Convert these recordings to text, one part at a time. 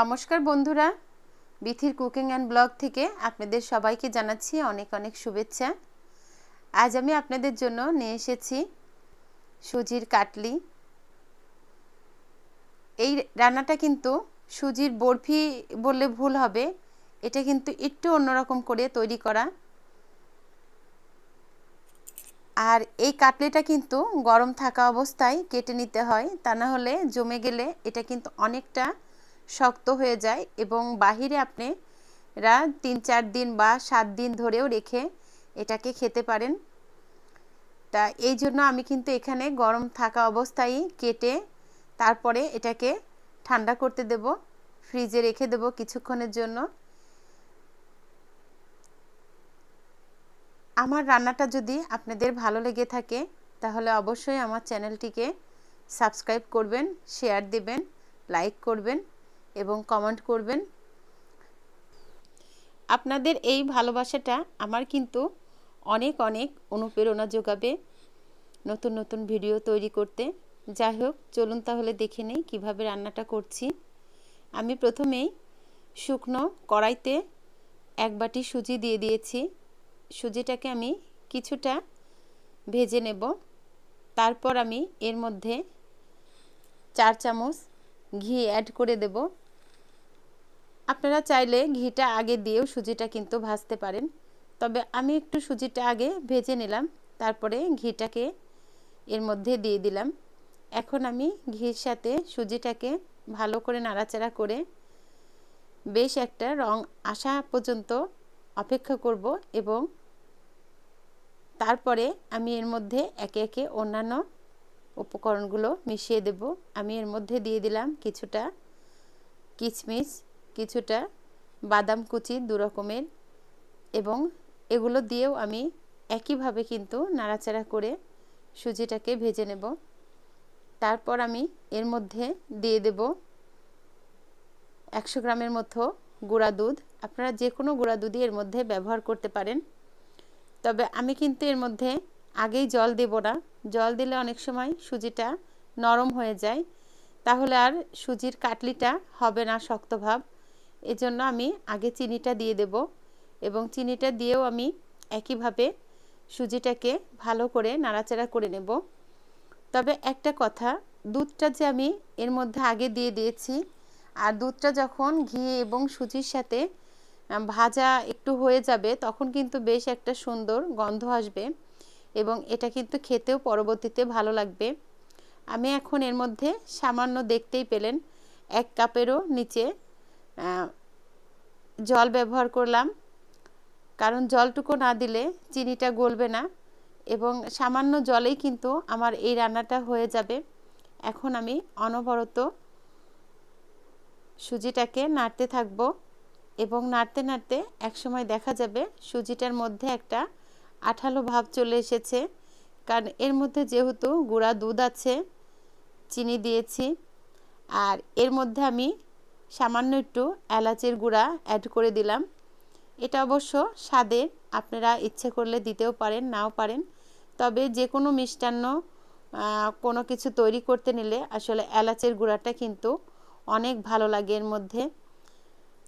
নমস্কার বন্ধুরা, বিথির cooking and blog থেকে আপনাদের সবাইকে জানাচ্ছি অনেক অনেক শুভেচ্ছা। আজ আমি আপনাদের জন্য নিয়ে এসেছি সুজির কাটলি। এই রান্নাটা কিন্তু সুজির বরফি বললে ভুল হবে, এটা কিন্তু একটু অন্যরকম করে তৈরি করা। আর এই কাটলিটা কিন্তু গরম থাকা অবস্থায় কেটে নিতে হয়, তা না হলে জমে গেলে এটা কিন্তু অনেকটা শক্ত হয়ে যায় এবং বাহিরে আপনি রা তিন, চার দিন বা সাত দিন ধরেও রেখে এটাকে খেতে পারেন। তা এই জন্য আমি কিন্তু এখানে গরম থাকা অবস্থায় কেটে তারপরে এটাকে ঠান্ডা করতে দেব, ফ্রিজে রেখে দেব কিছুক্ষণের জন্য। আমার রান্নাটা যদি আপনাদের ভালো লেগে থাকে, তাহলে অবশ্যই আমার চ্যানেলটিকে সাবস্ক্রাইব করবেন, শেয়ার দেবেন, লাইক করবেন। এবং কমেন্ট করবেন। আপনাদের এই ভালোবাসাটা আমার কিন্তু অনেক অনেক অনুপ্রেরণা যোগাবে নতুন নতুন ভিডিও তৈরি করতে। যাই হোক, চলুন তাহলে দেখে নেই কীভাবে রান্নাটা করছি। আমি প্রথমেই শুকনো কড়াইতে এক বাটি সুজি দিয়ে দিয়েছি। সুজিটাকে আমি কিছুটা ভেজে নেব। তারপর আমি এর মধ্যে চার চামচ ঘি অ্যাড করে দেব। আপনারা চাইলে ঘিটা আগে দিয়েও সুজিটা কিন্তু ভাজতে পারেন। তবে আমি একটু সুজিটা আগে ভেজে নিলাম, তারপরে ঘিটাকে এর মধ্যে দিয়ে দিলাম। এখন আমি ঘির সাথে সুজিটাকে ভালো করে নাড়াচাড়া করে বেশ একটা রং আসা পর্যন্ত অপেক্ষা করব এবং তারপরে আমি এর মধ্যে একে একে অন্যান্য উপকরণগুলো মিশিয়ে দেব। আমি এর মধ্যে দিয়ে দিলাম কিছুটা কিচমিচ কিছুটা বাদাম কুচি দু রকমের এবং এগুলো দিয়েও আমি একইভাবে কিন্তু নাড়াচাড়া করে সুজিটাকে ভেজে নেব। তারপর আমি এর মধ্যে দিয়ে দেব একশো গ্রামের মতো গুঁড়া দুধ। আপনারা যে কোনো গুঁড়া দুধই এর মধ্যে ব্যবহার করতে পারেন। তবে আমি কিন্তু এর মধ্যে আগেই জল দেব না। জল দিলে অনেক সময় সুজিটা নরম হয়ে যায়। তাহলে আর সুজির কাটলিটা হবে না শক্ত ভাব। এজন্য আমি আগে চিনিটা দিয়ে দেব এবং চিনিটা দিয়েও আমি একইভাবে সুজিটাকে ভালো করে নাড়াচাড়া করে নেব। তবে একটা কথা, দুধটা যে আমি এর মধ্যে আগে দিয়ে দিয়েছি আর দুধটা যখন ঘি এবং সুজির সাথে ভাজা একটু হয়ে যাবে তখন কিন্তু বেশ একটা সুন্দর গন্ধ আসবে এবং এটা কিন্তু খেতেও পরবর্তীতে ভালো লাগবে। আমি এখন এর মধ্যে সামান্য দেখতেই পেলেন, এক কাপেরও নিচে জল ব্যবহার করলাম। কারণ জলটুকু না দিলে চিনিটা গলবে না এবং সামান্য জলেই কিন্তু আমার এই রান্নাটা হয়ে যাবে। এখন আমি অনবরত সুজিটাকে নাড়তে থাকব এবং নাড়তে নাড়তে একসময় দেখা যাবে সুজিটার মধ্যে একটা আঠালো ভাব চলে এসেছে। কারণ এর মধ্যে যেহেতু গুঁড়া দুধ আছে, চিনি দিয়েছি, আর এর মধ্যে আমি সামান্য একটু এলাচের গুঁড়া অ্যাড করে দিলাম। এটা অবশ্য স্বাদের আপনারা ইচ্ছে করলে দিতেও পারেন, নাও পারেন। তবে যে কোনো মিষ্টান্ন কোনো কিছু তৈরি করতে নিলে আসলে এলাচের গুঁড়াটা কিন্তু অনেক ভালো লাগে এর মধ্যে।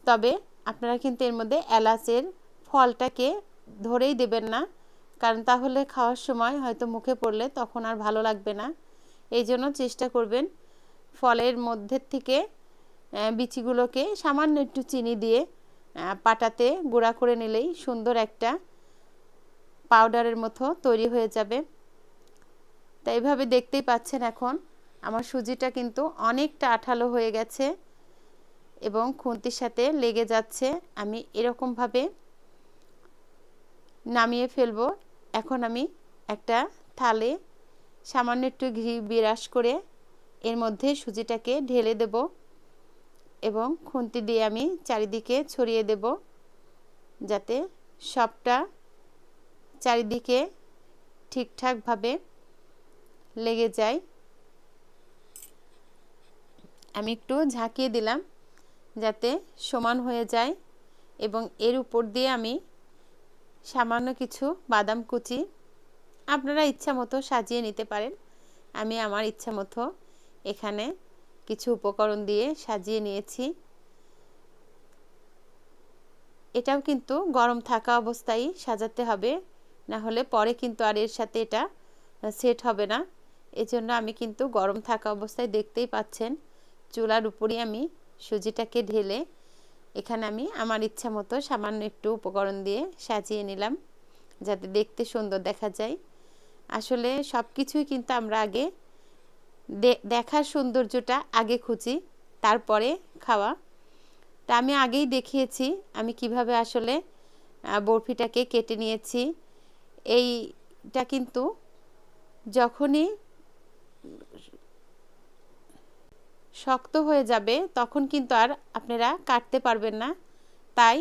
তবে আপনারা কিন্তু এর মধ্যে এলাচের ফলটাকে ধরেই দেবেন না, কারণ তাহলে খাওয়ার সময় হয়তো মুখে পড়লে তখন আর ভালো লাগবে না। এই জন্য চেষ্টা করবেন ফলের মধ্যে থেকে বিচিগুলোকে সামান্য একটু চিনি দিয়ে পাটাতে গুঁড়া করে নিলেই সুন্দর একটা পাউডারের মতো তৈরি হয়ে যাবে। তাই এইভাবে দেখতেই পাচ্ছেন এখন, আমার সুজিটা কিন্তু অনেকটা আঠালো হয়ে গেছে এবং খুন্তির সাথে লেগে যাচ্ছে। আমি এরকমভাবে নামিয়ে ফেলব। এখন আমি একটা থালে সামান্য একটু ঘি বিরাস করে এর মধ্যে সুজিটাকে ঢেলে দেব। এবং খুন্তি দিয়ে আমি চারিদিকে ছড়িয়ে দেব যাতে সবটা চারিদিকে ঠিকঠাকভাবে লেগে যায়। আমি একটু ঝাঁকিয়ে দিলাম যাতে সমান হয়ে যায় এবং এর উপর দিয়ে আমি সামান্য কিছু বাদাম কুচি আপনারা ইচ্ছা মতো সাজিয়ে নিতে পারেন। আমি আমার ইচ্ছা মতো এখানে কিছু উপকরণ দিয়ে সাজিয়ে নিয়েছি। এটাও কিন্তু গরম থাকা অবস্থায় সাজাতে হবে, না হলে পরে কিন্তু আর এর সাথে এটা সেট হবে না। এজন্য আমি কিন্তু গরম থাকা অবস্থায় দেখতেই পাচ্ছেন, চুলার উপরই আমি সুজিটাকে ঢেলে এখানে আমি আমার ইচ্ছা মতো সামান্য একটু উপকরণ দিয়ে সাজিয়ে নিলাম, যাতে দেখতে সুন্দর দেখা যায়। আসলে সব কিছুই কিন্তু আমরা আগে দেখার সৌন্দর্যটা আগে খুঁজি, তারপরে খাওয়া। তা আমি আগেই দেখিয়েছি, আমি কীভাবে আসলে বরফিটাকে কেটে নিয়েছি। এইটা কিন্তু যখনই শক্ত হয়ে যাবে, তখন কিন্তু আর আপনারা কাটতে পারবেন না। তাই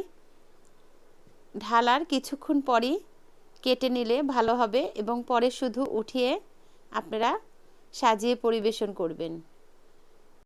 ঢালার কিছুক্ষণ পরই কেটে নিলে ভালো হবে এবং পরে শুধু উঠিয়ে আপনারা সাজিয়ে পরিবেশন করবেন।